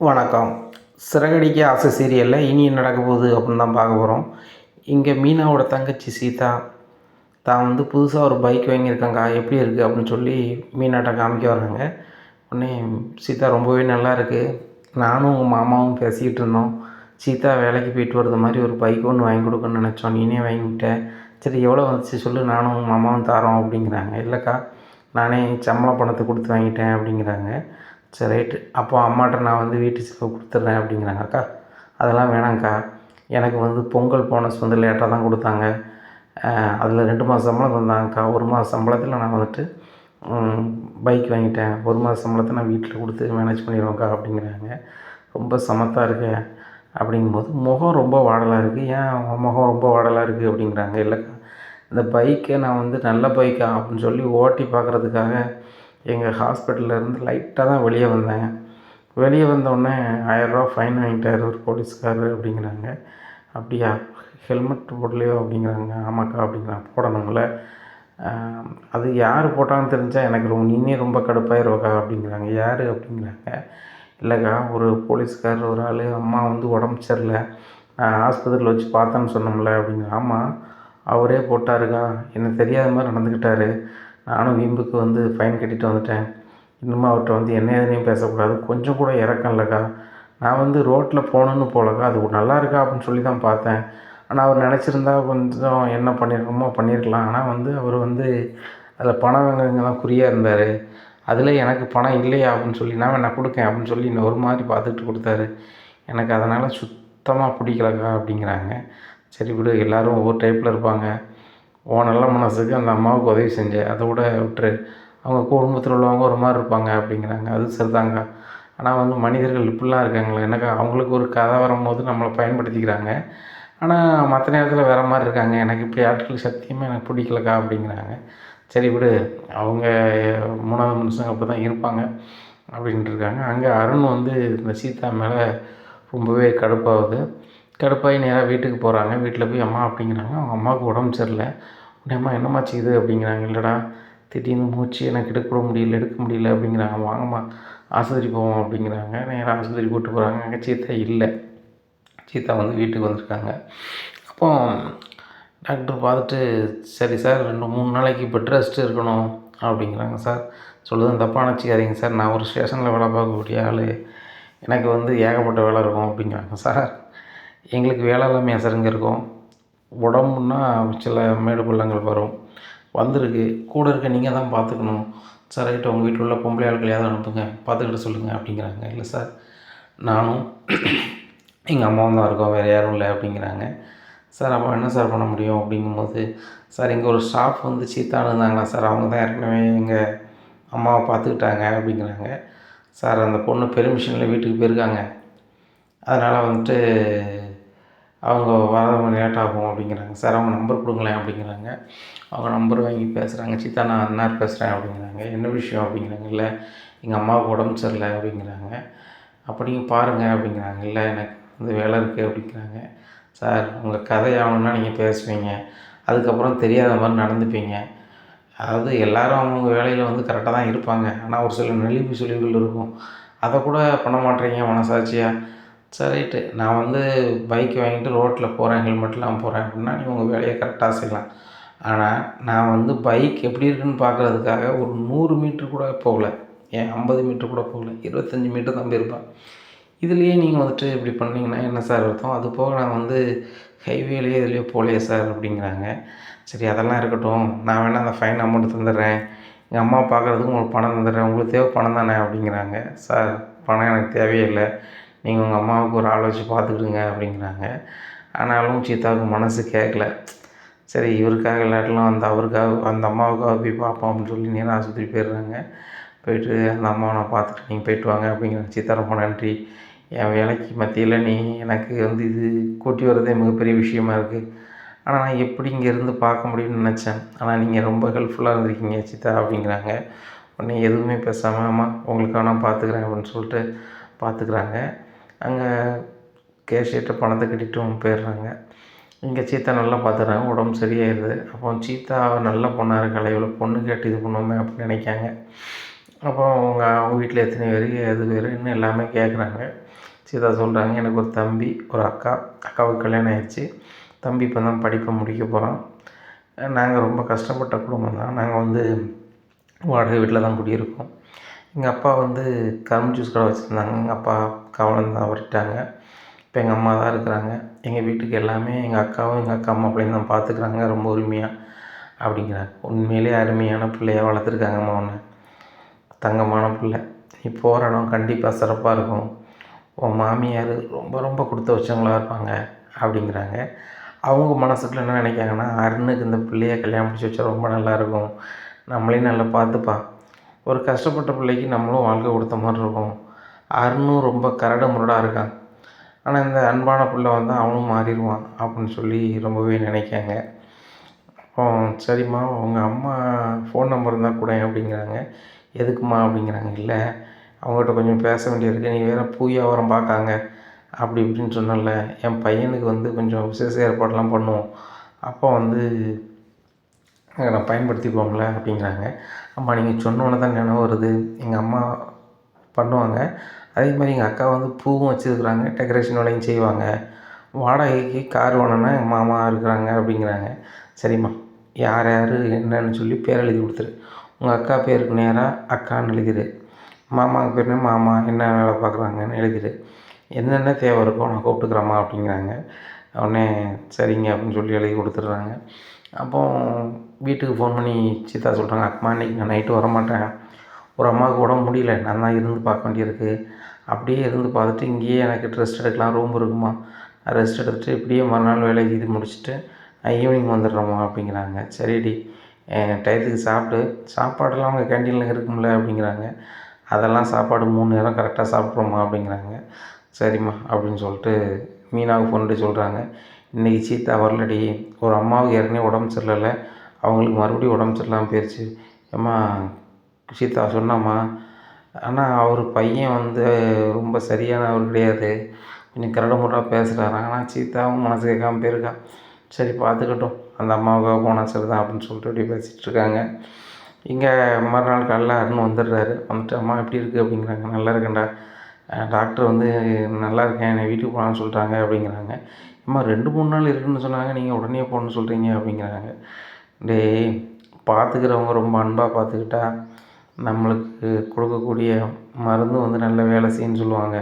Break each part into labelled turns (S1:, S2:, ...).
S1: வணக்கம். சிறகடிக்க ஆசை சீரியலில் இனி நடக்க போகுது அப்படின்னு தான் பார்க்க போகிறோம் இங்கே மீனாவோட தங்கச்சி சீதா தான் வந்து புதுசாக ஒரு பைக் வாங்கியிருக்காங்க. எப்படி இருக்குது அப்படின்னு சொல்லி மீனாட்ட காமிக்க வர்றாங்க உடனே சீதா ரொம்பவே நல்லா இருக்குது நானும் உங்கள் மாமாவும் பேசிக்கிட்டு இருந்தோம். சீதா வேலைக்கு போயிட்டு வர்றது மாதிரி ஒரு பைக் ஒன்று வாங்கி கொடுக்கணும்னு நினச்சோம். நீனே வாங்கிட்டேன் சரி எவ்வளோ வந்துச்சு சொல்லு. நானும் உங்கள் மாமாவும் தரோம். அப்படிங்கிறாங்க. இல்லைக்கா நானே சம்பள பணத்தை கொடுத்து வாங்கிட்டேன். அப்படிங்கிறாங்க. சரி ரைட்டு அப்போ அம்மாட்ட நான் வந்து வீட்டு செலவு கொடுத்துட்றேன் அப்படிங்கிறாங்க அக்கா. அதெல்லாம் வேணாங்க்கா எனக்கு வந்து பொங்கல் போனஸ் வந்து லேட்டாக தான் கொடுத்தாங்க. அதில் ரெண்டு மாதம் சம்பளம் தந்தாங்கக்கா. ஒரு மாத சம்பளத்தில் நான் வந்துட்டு பைக் வாங்கிட்டேன். ஒரு மாத சம்பளத்தை நான் வீட்டில் கொடுத்து மேனேஜ் பண்ணிடுவேன்க்கா அப்படிங்கிறாங்க. ரொம்ப சமத்தாக இருக்க அப்படிங்கும்போது முகம் ரொம்ப வாடலாக இருக்குது ஏன் முகம் ரொம்ப வாடலாக இருக்குது அப்படிங்கிறாங்க. இல்லைக்கா இந்த பைக்கை நான் வந்து நல்ல பைக்கா அப்படின்னு சொல்லி ஓட்டி பார்க்குறதுக்காக எங்கள் ஹாஸ்பிட்டல்லேருந்து லைட்டாக தான் வெளியே வந்தேன். வெளியே வந்தோடனே ஆயிரரூவா ஃபைன் வாங்கிட்டார் ஒரு போலீஸ்காரர் அப்படிங்கிறாங்க. அப்படியா ஹெல்மெட் போடலையோ அப்படிங்கிறாங்க. ஆமாக்கா அப்படிங்கிறாங்க போடணுங்கள அது யார் போட்டாங்கன்னு தெரிஞ்சால் எனக்கு ரொம்ப நீனே ரொம்ப கடுப்பாயிருவக்கா அப்படிங்கிறாங்க. யார் அப்படிங்கிறாங்க. இல்லைக்கா ஒரு போலீஸ்காரர் ஒரு ஆள் அம்மா வந்து உடம்பு சரியில்லை. நான் ஆஸ்பத்திரியில் வச்சு பார்த்தேன்னு சொன்னோம்ல அப்படிங்கிற ஆமாம் அவரே போட்டாருக்கா. என்ன தெரியாத மாதிரி நடந்துக்கிட்டாரு. நானும் வீம்புக்கு வந்து ஃபைன் கட்டிட்டு வந்துட்டேன். இன்னும் அவர்கிட்ட வந்து என்ன எதுனையும் பேசக்கூடாது. கொஞ்சம் கூட இறக்கம் இல்லைக்கா. நான் வந்து ரோட்டில் போகணுன்னு போகலக்கா அது நல்லா இருக்கா அப்படின்னு சொல்லி தான் பார்த்தேன். ஆனால் அவர் நினச்சிருந்தா கொஞ்சம் என்ன பண்ணியிருக்கணுமோ பண்ணியிருக்கலாம் ஆனால் வந்து அவர் வந்து அதில் பணம் வாங்குறவங்க தான் குறியாக இருந்தார். அதில் எனக்கு பணம் இல்லையா அப்படின்னு சொல்லி நான் நான் கொடுக்கேன் அப்படின்னு சொல்லி இன்னும் ஒரு மாதிரி பார்த்துட்டு கொடுத்தாரு. எனக்கு அதனால் சுத்தமாக பிடிக்கலக்கா அப்படிங்கிறாங்க. சரி விடு எல்லோரும் ஒவ்வொரு டைப்பில் இருப்பாங்க. உன் நல்ல மனசுக்கு அந்த அம்மாவுக்கு உதவி செஞ்ச அதை விட விட்டுரு. அவங்க குடும்பத்தில் உள்ளவங்க ஒரு மாதிரி இருப்பாங்க அப்படிங்கிறாங்க. அது சரிதாங்க. ஆனால் வந்து மனிதர்கள் இப்படிலாம் இருக்காங்களே எனக்கு அவங்களுக்கு ஒரு கதை வரும்போது நம்மளை பயன்படுத்திக்கிறாங்க. ஆனால் மற்ற நேரத்தில் வேறு மாதிரி இருக்காங்க. எனக்கு இப்படி ஆட்கள் சத்தியமாக எனக்கு பிடிக்கலக்கா அப்படிங்கிறாங்க. சரி விடு அவங்க மூணாவது மனுஷங்க அப்படி தான் இருப்பாங்க அப்படின்ட்டு இருக்காங்க. அங்கே அருண் வந்து இந்த சீதா மேலே ரொம்பவே கடுப்பாகுது. கடுப்பாகி நேராக வீட்டுக்கு போகிறாங்க. வீட்டில் போய் அம்மா அப்படிங்கிறாங்க. அவங்க அம்மாவுக்கு உடம்பு சரியில்லை. உடனே அம்மா என்னம்மாச்சு இது அப்படிங்கிறாங்க. இல்லைடா திடீர்னு மூச்சு எனக்கு எடுக்க கூட முடியல எடுக்க முடியல அப்படிங்கிறாங்க. வாங்கம்மா ஆஸ்பத்திரி போவோம் அப்படிங்கிறாங்க. நேராக ஆஸ்பத்திரி கூப்பிட்டு போகிறாங்க. அங்கே சீத்தா இல்லை. சீத்தா வந்து வீட்டுக்கு வந்திருக்காங்க. அப்போ டாக்டர் பார்த்துட்டு சரி சார் ரெண்டு மூணு நாளைக்கு பெட் ரெஸ்ட் இருக்கணும் அப்படிங்கிறாங்க சார். சொல்லுறது தப்பாக நினச்சிக்காதீங்க சார். நான் ஒரு ஸ்டேஷனில் வேலை பார்க்கக்கூடிய ஆள். எனக்கு வந்து ஏகப்பட்ட வேலை இருக்கும் அப்படிங்கிறாங்க சார். எங்களுக்கு வேலை இல்லாமல் சார் இங்கே இருக்கோம். உடம்புன்னா சில மேடு பள்ளங்கள் வரும். வந்திருக்கு. கூட இருக்க நீங்கள் தான் பார்த்துக்கணும் சார் ரைட்டு உங்கள் வீட்டில் உள்ள பொம்பளை ஆட்களையாவது அனுப்புங்க. பார்த்துக்கிட்டு சொல்லுங்கள் அப்படிங்கிறாங்க. இல்லை சார் நானும் எங்கள் அம்மாவும் தான் இருக்கோம். வேறு யாரும் இல்லை அப்படிங்கிறாங்க. சார் அப்போ என்ன சார் பண்ண முடியும் அப்படிங்கும்போது சார் இங்கே ஒரு ஸ்டாஃப் வந்து சீத்தானு இருந்தாங்களா சார்? அவங்க தான் ஏற்கனவே எங்கள் அம்மாவை பார்த்துக்கிட்டாங்க அப்படிங்கிறாங்க. சார் அந்த பொண்ணு பெர்மிஷனில் வீட்டுக்கு போயிருக்காங்க. அதனால் வந்துட்டு அவங்க வர லேட் ஆகும் அப்படிங்கிறாங்க. சார் அவங்க நம்பர் கொடுங்களேன் அப்படிங்கிறாங்க. அவங்க நம்பர் வாங்கி பேசுகிறாங்க சீதா நான் அண்ணார் பேசுகிறேன் அப்படிங்கிறாங்க. என்ன விஷயம்? அப்படிங்கிறாங்க. இல்லை எங்கள் அம்மாவுக்கு உடம்பு சரியில்லை அப்படிங்கிறாங்க. அப்படிங்க பாருங்கள் அப்படிங்கிறாங்க. இல்லை எனக்கு வந்து வேலை இருக்குது அப்படிங்கிறாங்க. சார் உங்கள் கதை ஆகணும்னா நீங்கள் பேசுவீங்க. அதுக்கப்புறம் தெரியாத மாதிரி நடந்துப்பீங்க. அதாவது எல்லோரும் அவங்கவுங்க வேலையில் வந்து கரெக்டாக தான் இருப்பாங்க. ஆனால் ஒரு சில நெளிவு சுழிவுகள் இருக்கும். அதை கூட பண்ண மாட்டேறீங்க மனசாட்சியாக சரி ரைட்டு. நான் வந்து பைக் வாங்கிட்டு ரோட்டில் போகிறேன் ஹெல்மெட் இல்லாமல் போகிறேன் அப்படின்னா நீ உங்கள் வேலையை கரெக்டாக செய்யலாம். ஆனால் நான் வந்து பைக் எப்படி இருக்குன்னு பார்க்குறதுக்காக ஒரு நூறு மீட்ரு கூட போகல. ஏன் ஐம்பது மீட்ரு கூட போகல. இருபத்தஞ்சி மீட்டர் தான் போயிருப்பேன். இதுலேயே நீங்கள் வந்துட்டு இப்படி பண்ணிங்கன்னா என்ன சார் அர்த்தம்? அது போக நான் வந்து ஹைவேலேயே இதுலேயே போகலையே சார் அப்படிங்கிறாங்க. சரி அதெல்லாம் இருக்கட்டும். நான் வேணால் அந்த ஃபைன் அமௌண்ட் தந்துடுறேன். எங்கள் அம்மா பார்க்குறதுக்கு உங்களுக்கு பணம் தந்துடுறேன். உங்களுக்கு தேவை பணம் தானே அப்படிங்கிறாங்க. சார் பணம் எனக்கு தேவையே இல்லை. நீங்கள் உங்கள் அம்மாவுக்கு ஒரு ஆள் வச்சு பார்த்துக்கிடுங்க அப்படிங்கிறாங்க. ஆனாலும் சீதாவுக்கு மனசு கேட்கல சரி இவருக்காக இல்லாட்டெல்லாம் அந்த அவருக்காக அந்த அம்மாவுக்காக போய் பார்ப்போம் அப்படின்னு சொல்லி நேராக ஆஸ்பத்திரி போயிடுறாங்க. போயிட்டு அந்த அம்மாவை நான் பார்த்துட்டு நீங்கள் போயிட்டு வாங்க அப்படிங்கிற சீதா ரொம்ப நன்றி. என் வேலைக்கு மத்தியில் நீ எனக்கு வந்து இது கூட்டி வர்றதே மிகப்பெரிய விஷயமா இருக்குது ஆனால் நான் எப்படி இங்கேருந்து பார்க்க முடியும்னு நினச்சேன். ஆனால் நீங்கள் ரொம்ப ஹெல்ப்ஃபுல்லாக இருந்திருக்கீங்க சித்தா அப்படிங்கிறாங்க. உடனே எதுவுமே பேசாமல் அம்மா உங்களுக்காக நான் பார்த்துக்குறேன் அப்படின்னு சொல்லிட்டு பார்த்துக்குறாங்க. அங்கே கேஷியர்கிட்ட பணத்தை கட்டிட்டும் போயிடுறாங்க. இங்கே சீத்தா நல்லா பார்த்துறாங்க உடம்பு சரியாயிடுது. அப்போ சீத்தா நல்ல பொண்ணாக இருக்காளே இவ்வளோ பொண்ணு கேட்டு இது பண்ணுவோமே அப்படின்னு நினைக்காங்க. அப்போ அவங்க அவங்க வீட்டில் எத்தனை பேர் எது பேருன்னு எல்லாமே கேட்குறாங்க சீதா சொல்கிறாங்க எனக்கு ஒரு தம்பி ஒரு அக்கா. அக்காவுக்கு கல்யாணம் ஆயிடுச்சு. தம்பி இப்போ தான் படிப்பை முடிக்க போகிறான் நாங்கள் ரொம்ப கஷ்டப்பட்ட குடும்பம் தான். நாங்கள் வந்து வாடகை வீட்டில் தான் குடியிருக்கோம். எங்கள் அப்பா வந்து கரும்பு ஜூஸ் கடை வச்சுருந்தாங்க. எங்கள் அப்பா கவனம் தவறிட்டாங்க இப்போ எங்கள் அம்மா தான் இருக்கிறாங்க. எங்கள் வீட்டுக்கு எல்லாமே எங்கள் அக்காவும் எங்கள் அக்கா அம்மா பிள்ளையும் தான் பார்த்துக்குறாங்க ரொம்ப உரிமையாக அப்படிங்கிறாங்க. உண்மையிலே அருமையான பிள்ளையாக வளர்த்துருக்காங்க மகனை ஒன்று தங்கமான பிள்ளை. நீ போகிற இடம் கண்டிப்பாக சிறப்பாக இருக்கும். உன் மாமியார் ரொம்ப ரொம்ப கொடுத்து வச்சவங்களாக இருப்பாங்க அப்படிங்கிறாங்க. அவங்க மனசுக்குள்ள என்ன நினைக்காங்கன்னா அருணுக்கு இந்த பிள்ளைய கல்யாணம் முடிச்சு வச்சா ரொம்ப நல்லாயிருக்கும் நம்மளையும் நல்லா பார்த்துப்பா ஒரு கஷ்டப்பட்ட பிள்ளைக்கு நம்மளும் வாழ்க்கை கொடுத்த மாதிரி இருக்கும். அருணும் ரொம்ப கரடு முரடாக இருக்கான். ஆனால் இந்த அன்பான பிள்ளை வந்து அவனும் மாறிடுவான் அப்படின்னு சொல்லி ரொம்பவே நினைக்காங்க அப்போ சரிம்மா உங்கள் அம்மா ஃபோன் நம்பர் இருந்தால் கூட அப்படிங்கிறாங்க. எதுக்குமா அப்படிங்கிறாங்க. இல்லை அவங்ககிட்ட கொஞ்சம் பேச வேண்டியிருக்கு. நீ வேறு பூயாவரம் பார்க்காங்க. அப்படி இப்படின்னு சொன்னல என் பையனுக்கு வந்து கொஞ்சம் விசேஷ ஏற்பாடெலாம் பண்ணுவோம். அப்போ வந்து நான் பயன்படுத்திக்குவோம்ல அப்படிங்கிறாங்க. அம்மா நீங்கள் சொன்னோன்னே தான் நினைவு வருது. எங்கள் அம்மா பண்ணுவாங்க. அதே மாதிரி எங்கள் அக்கா வந்து பூவும் வச்சுருக்குறாங்க. டெக்கரேஷன் வேலையும் செய்வாங்க. வாடகைக்கு கார் வேணும்னா எங்கள் மாமா இருக்கிறாங்க அப்படிங்கிறாங்க. சரிம்மா யார் யார் என்னன்னு சொல்லி பேர் எழுதி கொடுத்துரு. உங்கள் அக்கா பேருக்கு நேராக அக்கான்னு எழுதிடு மாமாவுக்கு பேர் மாமா என்ன வேலை பார்க்குறாங்கன்னு எழுதிடு என்னென்ன தேவை இருக்கோ நான் கூப்பிட்டுக்கிறேம்மா அப்படிங்கிறாங்க. உடனே சரிங்க அப்படின்னு சொல்லி எழுதி கொடுத்துட்றாங்க. அப்போ வீட்டுக்கு ஃபோன் பண்ணி சித்தா சொல்கிறாங்க அம்மா இன்றைக்கி நான் நைட்டு வரமாட்டேன். ஒரு அம்மாவுக்கு உடம்பு முடியல. நான் தான் இருந்து பார்க்க வேண்டியிருக்கு. அப்படியே இருந்து பார்த்துட்டு இங்கேயே எனக்கு ரெஸ்ட் எடுக்கலாம். ரூம் இருக்குமா? ரெஸ்ட் எடுத்துகிட்டு இப்படியே மறுநாள் வேலைக்கு இது முடிச்சுட்டு நான் ஈவினிங் வந்துடுறோமா அப்படிங்கிறாங்க. சரிடி டயத்துக்கு சாப்பிட்டு சாப்பாடெல்லாம் அவங்க கேண்டீனில் இருக்கும்ல அப்படிங்கிறாங்க. அதெல்லாம் சாப்பாடு மூணு நேரம் கரெக்டாக சாப்பிட்றோமா அப்படிங்கிறாங்க. சரிம்மா அப்படின்னு சொல்லிட்டு மீனாவுக்கு ஃபோன் பண்ணி சொல்கிறாங்க இன்றைக்கி சீத்தா வரலடி. ஒரு அம்மாவுக்கு ஏற்கனவே உடம்பு சரியில்லை அவங்களுக்கு மறுபடியும் உடம்பு சரியில்லாமல் போயிடுச்சு ஏம்மா சீதா சொன்னாம்மா ஆனால் அவர் பையன் வந்து ரொம்ப சரியானவர் கிடையாது. கொஞ்சம் கரடு முரடாக பேசுகிறாரு ஆனால் சீத்தாவும் மனசு கேட்காம போயிருக்கான். சரி பார்த்துக்கட்டும். அந்த அம்மாவுக்காக போனால் சரி தான் அப்படின்னு சொல்லிட்டு அப்படியே பேசிகிட்டு இருக்காங்க. இங்கே மறுநாள் காலைல அருண் வந்துடுறாரு. வந்துட்டு அம்மா எப்படி இருக்குது அப்படிங்கிறாங்க. நல்லா இருக்கேன்டா. டாக்டர் வந்து நல்லா இருக்கேன். என்னை வீட்டுக்கு போகலான்னு சொல்லிட்டாங்க. அப்படிங்கிறாங்க. அம்மா ரெண்டு மூணு நாள் இருக்குன்னு சொன்னாங்க. நீங்கள் உடனே போகணுன்னு சொல்கிறீங்க அப்படிங்கிறாங்க. டேய் பார்த்துக்கிறவங்க ரொம்ப அன்பாக பார்த்துக்கிட்டா நம்மளுக்கு கொடுக்கக்கூடிய மருந்தும் வந்து நல்ல வேலை செய்யுன்னு சொல்லுவாங்க.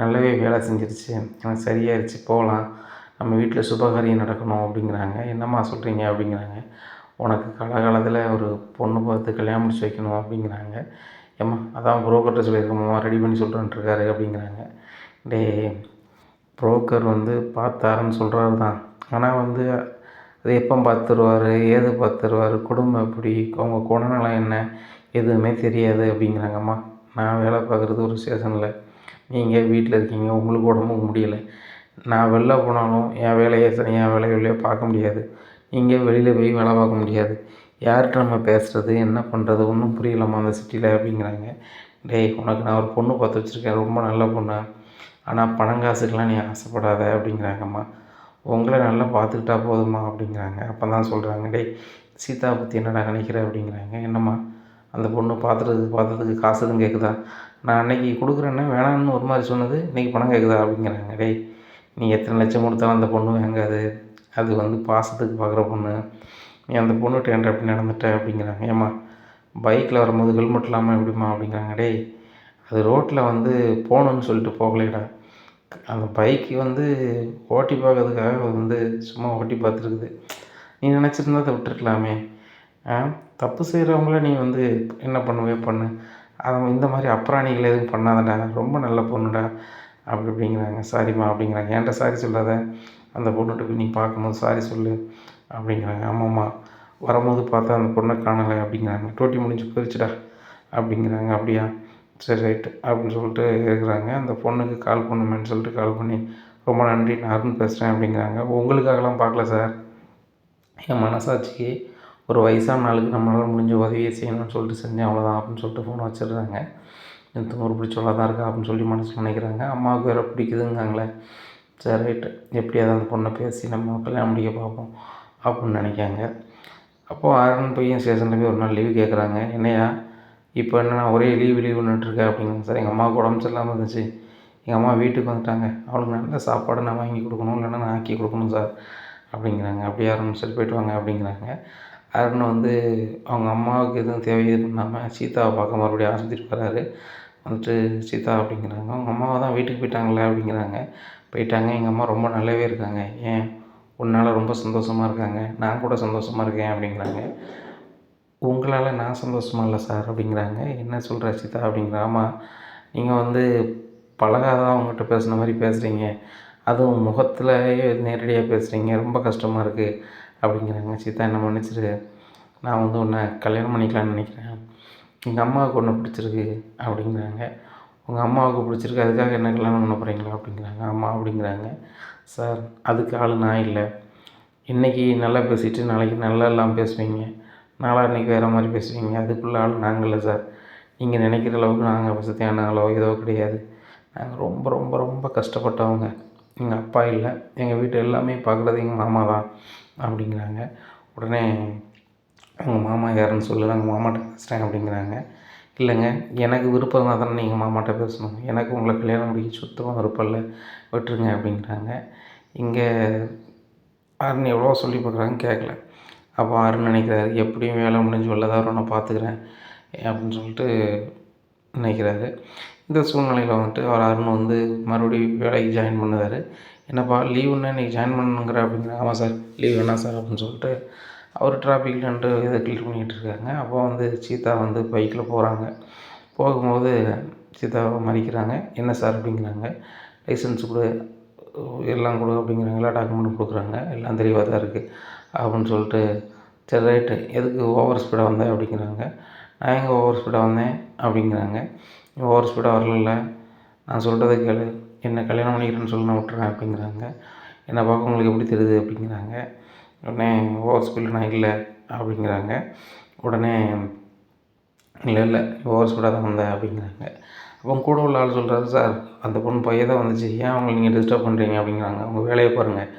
S1: நல்லாவே வேலை செஞ்சிருச்சு. எனக்கு சரியாயிருச்சு போகலாம். நம்ம வீட்டில் சுபகாரியம் நடக்கணும் அப்படிங்கிறாங்க. என்னம்மா சொல்கிறீங்க அப்படிங்கிறாங்க. உனக்கு காலகாலத்தில் ஒரு பொண்ணு பார்த்து கல்யாணம் முடிச்சு வைக்கணும் அப்படிங்கிறாங்க. ஏம்மா அதான் புரோக்கர்கிட்ட சொல்லியிருக்கோம்மா. ரெடி பண்ணி சொல்கிறேன்ட்ருக்காரு அப்படிங்கிறாங்க. டே புரோக்கர் வந்து பார்த்தாருன்னு சொல்கிறாரு தான் ஆனால் வந்து அது எப்போ பார்த்துருவாரு ஏது பார்த்துருவாரு குடும்பம் எப்படி அவங்க குணநலம் என்ன எதுவுமே தெரியாது அப்படிங்கிறாங்கம்மா. நான் வேலை பார்க்குறது ஒரு ஸ்டேஷனில் நீங்கள் வீட்டில் இருக்கீங்க உங்களுக்கு உடம்புக்கு முடியலை. நான் வெளில போனாலும் என் வேலையை என் வேலையை வெளியே பார்க்க முடியாது. நீங்கள் வெளியில் போய் வேலை பார்க்க முடியாது. யார்கிட்ட நம்ம பேசுகிறது என்ன பண்ணுறது ஒன்றும் புரியலம்மா அந்த சிட்டியில் அப்படிங்கிறாங்க. டேய் உனக்கு நான் ஒரு பொண்ணு பார்த்து வச்சுருக்கேன் ரொம்ப நல்ல பொண்ணு. ஆனால் பணங்காசுக்கெலாம் நீ ஆசைப்படாத அப்படிங்கிறாங்கம்மா. உங்களை நல்லா பார்த்துக்கிட்டா போதுமா அப்படிங்கிறாங்க. அப்போ தான் சொல்கிறாங்க டே சீதா பற்றி என்னடா நினைக்கிற? அப்படிங்கிறாங்க. என்னம்மா அந்த பொண்ணு பார்த்துறது பார்த்ததுக்கு காசு எதுவும் கேட்குதா? நான் அன்றைக்கி கொடுக்குறேன்னா வேணான்னு ஒரு மாதிரி சொன்னது இன்றைக்கி பணம் கேட்குதா? அப்படிங்கிறாங்க. டேய் நீ எத்தனை லட்சம் கொடுத்தாலும் அந்த பொண்ணு வாங்காது. அது வந்து பாசத்துக்கு பார்க்குற பொண்ணு. நீ அந்த பொண்ணுகிட்ட என்ற அப்படி நடந்துட்ட? அப்படிங்கிறாங்க. ஏம்மா பைக்கில் வரும்போது ஹெல்மெட் இல்லாமல் எப்படிம்மா? அப்படிங்கிறாங்க. டேய் அது ரோட்டில் வந்து போகணுன்னு சொல்லிட்டு போகலைடா அந்த பைக்கு வந்து ஓட்டி பார்க்கறதுக்காக வந்து சும்மா ஓட்டி பார்த்துருக்குது நீ நினச்சிருந்தா அதை விட்டுருக்கலாமே. தப்பு செய்கிறவங்கள நீ வந்து என்ன பண்ணுவே பண்ணு. அதை இந்த மாதிரி அப்ராணிகள் எதுவும் பண்ணாதடா. ரொம்ப நல்ல பொண்ணுடா. அப்படி அப்படிங்கிறாங்க. சாரிம்மா அப்படிங்கிறாங்க. ஏன்டா சாரி சொல்லாத? அந்த பொண்ணுகிட்ட போய் நீ பார்க்கும்போது சாரி சொல்லு அப்படிங்கிறாங்க. ஆமாம்மா. வரும்போது பார்த்தா அந்த பொண்ணை காணலை அப்படிங்கிறாங்க. டோட்டி முடிஞ்சு போயிடுச்சுடா அப்படிங்கிறாங்க. அப்படியா? சரி ரைட்டு அப்படின்னு சொல்லிட்டு இருக்கிறாங்க அந்த பொண்ணுக்கு கால் பண்ணுமேன்னு சொல்லிட்டு கால் பண்ணி ரொம்ப நன்றி நான் அருண் பேசுகிறேன் அப்படிங்கிறாங்க. உங்களுக்காகலாம் பார்க்கல சார். என் மனசாட்சிக்கு ஒரு வயசான நாளுக்கு நம்மளால் முடிஞ்ச உதவியை செய்யணும்னு சொல்லிட்டு செஞ்சேன் அவ்வளோதான் அப்படின்னு சொல்லிட்டு ஃபோனை வச்சிடுறாங்க. எந்த ஒரு பிடிச்சவளாக தான் இருக்கா? அப்படின்னு சொல்லி மனசில் நினைக்கிறாங்க. அம்மாவுக்கு வேறு பிடிக்குதுங்காங்களே சரி ரைட்டு எப்படியாவது அந்த பொண்ணை பேசி நம்ம கல்யாணம் முடிக்க பார்ப்போம் அப்படின்னு நினைக்காங்க அப்போது அருண் பையன் ஸ்டேஷனில் போய் ஒரு நாள் லீவு கேட்குறாங்க என்னையா இப்போ என்னென்னா ஒரே லீவு லீவுன்னுட்டு இருக்க அப்படிங்கிறாங்க சார் எங்கள் அம்மாவுக்கு உடம்பு சரியில்லாமல் இருந்துச்சு. எங்கள் அம்மா வீட்டுக்கு வந்துட்டாங்க. அவளுக்கு நல்ல சாப்பாடு நான் வாங்கி கொடுக்கணும் இல்லைன்னா நான் ஆக்கி கொடுக்கணும் சார். அப்படிங்கிறாங்க. அப்படியே ஆரம்பிச்சுட்டு போயிட்டு வாங்க அப்படிங்கிறாங்க. அருண் வந்து அவங்க அம்மாவுக்கு எதுவும் தேவை இது இல்லாமல் சீதாவை பார்க்க மறுபடியும் ஆஸ்பத்திரிக்கு வராரு வந்துட்டு சீதா அப்படிங்கிறாங்க. அவங்க அம்மாவை தான் வீட்டுக்கு போயிட்டாங்களே அப்படிங்கிறாங்க. போயிட்டாங்க. எங்கள் அம்மா ரொம்ப நல்லாவே இருக்காங்க. ஏன்? உன்னால் ரொம்ப சந்தோஷமாக இருக்காங்க. நான் கூட சந்தோஷமாக இருக்கேன் அப்படிங்கிறாங்க. உங்களால் நான் சந்தோஷமாக இல்லை சார் அப்படிங்கிறாங்க. என்ன சொல்கிற சீதா அப்படிங்கிற. ஆமாம் நீங்கள் வந்து பழகாதான் அவங்ககிட்ட பேசுன மாதிரி பேசுகிறீங்க அதுவும் முகத்துலயே நேரடியாக பேசுகிறீங்க ரொம்ப கஷ்டமாக இருக்குது அப்படிங்கிறாங்க சீதா என்ன மன்னிச்சிரு நான் வந்து உன்னை கல்யாணம் பண்ணிக்கலாம்னு நினைக்கிறேன். எங்கள் அம்மாவுக்கு ஒன்று பிடிச்சிருக்கு அப்படிங்கிறாங்க. உங்கள் அம்மாவுக்கு பிடிச்சிருக்கு. அதுக்காக என்ன கல்யாணம் பண்ண போகிறீங்களா அப்படிங்கிறாங்க. அம்மா அப்படிங்கிறாங்க. சார் அதுக்கு ஆள் நான் இல்லை. இன்றைக்கி நல்லா பேசிவிட்டு நாளைக்கு நல்லா எல்லாம் பேசுவீங்க. நாளான்னைக்கு வேறு மாதிரி பேசுவீங்க அதுக்குள்ள ஆள் நாங்கள் இல்லை சார். நீங்கள் நினைக்கிற அளவுக்கு நாங்கள் வசதியான அளவு ஏதோ கிடையாது. நாங்கள் ரொம்ப ரொம்ப ரொம்ப கஷ்டப்பட்டவங்க. எங்கள் அப்பா இல்லை. எங்கள் வீட்டு எல்லாமே பார்க்குறது எங்கள் மாமா தான் அப்படிங்கிறாங்க. உடனே அவங்க மாமா யாருன்னு சொல்லு நாங்கள் மாமாட்ட பேசுகிறேன் அப்படிங்கிறாங்க. இல்லைங்க. எனக்கு விருப்பம் இருந்தால் தானே நீங்கள் மாமாட்ட பேசணும். எனக்கு உங்களை கல்யாணம் முடிக்க சுத்தமாக விருப்பம் இல்லை. விட்டுருங்க அப்படிங்கிறாங்க. இங்கே யாருன்னு எவ்வளோ சொல்லி பார்க்குறாங்க கேட்கல அப்போ அருண் நினைக்கிறாரு எப்படியும் வேலை முடிஞ்சு வெளில தான் வரும் நான் பார்த்துக்குறேன் அப்படின்னு சொல்லிட்டு நினைக்கிறாரு. இந்த சூழ்நிலையில் வந்துட்டு அவர் அருண் வந்து மறுபடியும் வேலைக்கு ஜாயின் பண்ணுறாரு என்னப்பா லீவுன்னா இன்றைக்கி ஜாயின் பண்ணணுங்கிற அப்படிங்கிற ஆமாம் சார் லீவ் வேணாம் சார் அப்படின்னு சொல்லிட்டு அவர் டிராஃபிக்கில் நின்று இதை கிளியர் பண்ணிகிட்டு இருக்காங்க. அப்போ வந்து சீதா வந்து பைக்கில் போகிறாங்க போகும்போது சீதாவை மறிக்கிறாங்க. என்ன சார் அப்படிங்கிறாங்க. லைசன்ஸ் கொடு எல்லாம் கொடு அப்படிங்கிறாங்க எல்லா டாக்குமெண்ட்டும் கொடுக்குறாங்க. எல்லாம் தெளிவாக தான் இருக்குது அப்படின்னு சொல்லிட்டு சரி ரைட்டு எதுக்கு ஓவர் ஸ்பீடாக வந்தேன் அப்படிங்கிறாங்க. நான் எங்கே ஓவர் ஸ்பீடாக வந்தேன் அப்படிங்கிறாங்க. நீ ஓவர் ஸ்பீடாக வரல. நான் சொல்கிறத கேளு. என்ன கல்யாணம் பண்ணிக்கிறேன்னு சொல்லி நான் விட்டுறேன் அப்படிங்கிறாங்க. என்னை பார்க்க உங்களுக்கு எப்படி தெரியுது அப்படிங்கிறாங்க. உடனே ஓவர் ஸ்பீடில் நான் இல்லை அப்படிங்கிறாங்க. உடனே இல்லை இல்லை ஓவர் ஸ்பீடாக தான் வந்தேன் அப்படிங்கிறாங்க. அப்போ கூட உள்ள ஆள் சொல்கிறாரு சார் அந்த பொண்ணு பையன் தான் வந்துச்சு. ஏன் அவங்களை நீங்கள் டிஸ்டர்ப் பண்ணுறீங்க அப்படிங்கிறாங்க. உங்கள் வேலையை பாருங்கள்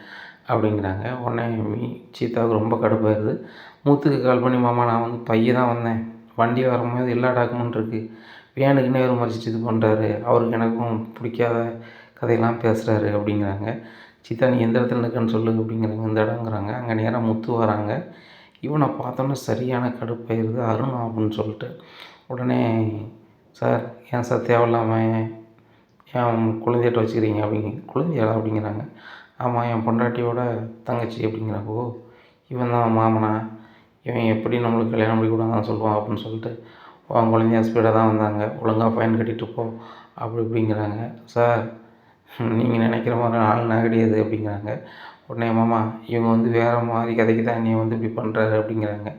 S1: அப்படிங்கிறாங்க. உடனே மீ சீதாவுக்கு ரொம்ப கடுப்பாயிருது. மூத்துக்கு கால் பண்ணி மாமா நான் வந்து பையன் தான் வந்தேன். வண்டி வரும்போது எல்லா டாக்குமெண்ட் இருக்குது வேனுக்கு ஒரு மறைச்சிட்டு இது பண்ணுறாரு அவருக்கு எனக்கும் பிடிக்காத கதையெல்லாம் பேசுகிறாரு அப்படிங்கிறாங்க. சீதா நீ எந்த இடத்துல இருக்கன்னு சொல்லு அப்படிங்கிறாங்க. இந்த இடங்கிறாங்க அங்கே நேராக முத்து வராங்க. இவனை பார்த்தோன்னே சரியான கடுப்பாயிருது. அருண் அப்படின்னு சொல்லிட்டு. உடனே சார் ஏன் சார் தேவையில்லாமல் ஏன் குழந்தையிட்ட வச்சுக்கிறீங்க? அப்படிங்க குழந்தையாடா அப்படிங்கிறாங்க. ஆமாம் என் பொண்டாட்டியோட தங்கச்சி அப்படிங்கிறப்போ ஓ இவன் தான் மாமனா இவன் எப்படி நம்மளுக்கு கல்யாணம் பண்ணி கூடாதான் சொல்லுவான் அப்படின்னு சொல்லிட்டு அவன் குழந்தைய ஸ்பீடாக தான் வந்தாங்க. ஒழுங்காக ஃபைன் கட்டிட்டு போ அப்படி இப்படிங்கிறாங்க. சார் நீங்கள் நினைக்கிற மாதிரி ஆள் நகடியது அப்படிங்கிறாங்க. உடனே மாமா இவங்க வந்து வேறு மாதிரி கதைக்கு தான் நீ வந்து இப்படி பண்ணுறாரு அப்படிங்கிறாங்க.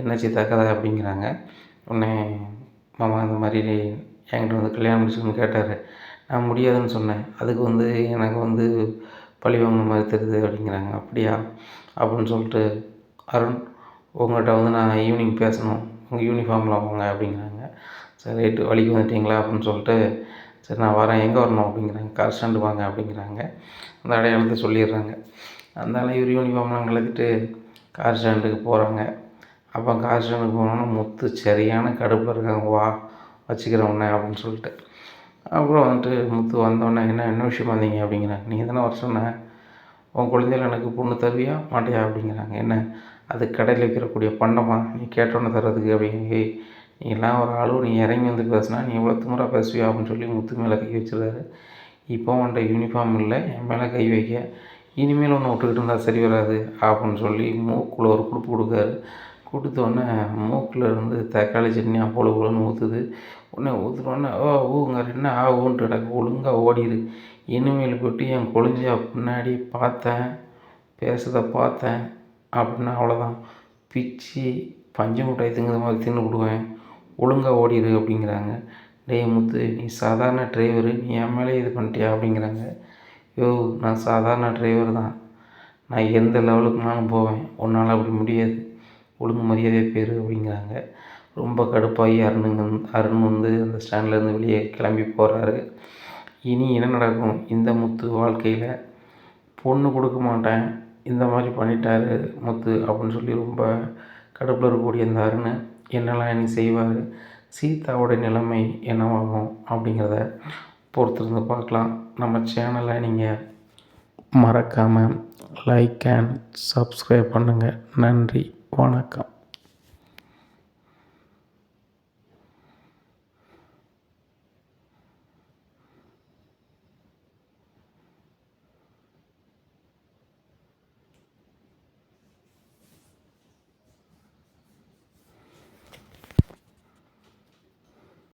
S1: என்ன சீத்தா கதை? அப்படிங்கிறாங்க. உடனே மாமா இந்த மாதிரி என்கிட்ட வந்து கல்யாணம் முடிச்சுன்னு கேட்டார். நான் முடியாதுன்னு சொன்னேன். அதுக்கு வந்து எனக்கு வந்து பழிவாங்க மாதிரி தெரியுது அப்படிங்கிறாங்க. அப்படியா? அப்படின்னு சொல்லிட்டு அருண் உங்கள்கிட்ட வந்து நான் ஈவினிங் பேசணும். உங்கள் யூனிஃபார்மில் வாங்க அப்படிங்கிறாங்க. சரி ரைட்டு. வழிக்கு வந்துட்டீங்களா? அப்படின்னு சொல்லிட்டு சரி நான் வரேன். எங்கே வரணும்? அப்படிங்கிறாங்க. கார் ஸ்டாண்டு வாங்க அப்படிங்கிறாங்க. அந்த அடையாளத்தை சொல்லிடுறாங்க. அதனால் இவர் யூனிஃபார்ம்லாம் கலத்திட்டு கார் ஸ்டாண்டுக்கு போகிறாங்க அப்போ கார் ஸ்டாண்டுக்கு போனோன்னா முத்து சரியான கடுப்பில் இருக்காங்க. வா வச்சுக்கிறேன் உன்னை அப்படின்னு சொல்லிட்டு. அப்புறம் வந்துட்டு முத்து வந்தோடனே என்ன என்ன விஷயம் வந்தீங்க அப்படிங்கிறாங்க. நீங்கள் தானே வர சொன்ன உன் குழந்தைகள் எனக்கு பொண்ணு தருவியா மாட்டியா? அப்படிங்கிறாங்க. என்ன? அது கடையில் விற்கிறக்கூடிய பண்டமா? நீ கேட்டோன்னே தர்றதுக்கு அப்படிங்க. ஏய் நீ எல்லாம் ஒரு ஆளு. நீ இறங்கி வந்து பேசுனா நீ இவ்வளோ திமிரா பேசுவியா? அப்படின்னு சொல்லி முத்து மேலே கை வச்சிருந்தாரு இப்போ உன்ட்ட யூனிஃபார்ம் இல்லை. என் மேலே கை வைக்க. இனிமேல் ஒன்று விட்டுக்கிட்டு இருந்தால் சரி வராது. அப்படின்னு சொல்லி மூக்குள்ள ஒரு குடுப்பு கொடுக்காரு கொடுத்தோடனே மூக்கில் இருந்து தக்காளி சட்னி அப்போல போலன்னு ஊற்றுது உடனே ஊற்றுனோடனே ஓ ஊங்க என்ன ஆ ஊன்ட்டு கிடக்கு ஒழுங்காக ஓடிடு இனிமேல் போட்டு என் கொழுந்தியா பின்னாடி பார்த்தேன் பேசுகிறத பார்த்தேன் அப்படின்னா அவ்வளோதான் பிச்சு பஞ்சு மிட்டாய் திங்குற மாதிரி தின்னு விடுவேன். ஒழுங்காக ஓடிடு அப்படிங்கிறாங்க. டேய் முத்து நீ சாதாரண டிரைவரு நீ என் மேலே இது பண்ணிட்டியா? அப்படிங்கிறாங்க. யோ நான் சாதாரண டிரைவர் தான். நான் எந்த லெவலுக்குனாலும் போவேன். உன்னால் அப்படி முடியாது. ஒழுங்கு மரியாதையாக போயிரு அப்படிங்கிறாங்க. ரொம்ப கடுப்பாகி அருணுங்க அருண் வந்து அந்த ஸ்டாண்ட்லேருந்து வெளியே கிளம்பி போகிறாரு இனி என்ன நடக்கும்? இந்த முத்து வாழ்க்கையில் பொண்ணு கொடுக்க மாட்டேன். இந்த மாதிரி பண்ணிட்டாரு முத்து அப்படின்னு சொல்லி ரொம்ப கடுப்பில் இருக்கக்கூடிய அந்த அருண் என்னெல்லாம் எனக்கு செய்வார்? சீதாவோடைய நிலைமை என்னவாகும் அப்படிங்கிறத பொறுத்திருந்து பார்க்கலாம். நம்ம சேனலை நீங்கள் மறக்காமல் லைக் அண்ட் சப்ஸ்கிரைப் பண்ணுங்கள் நன்றி. வணக்கம்.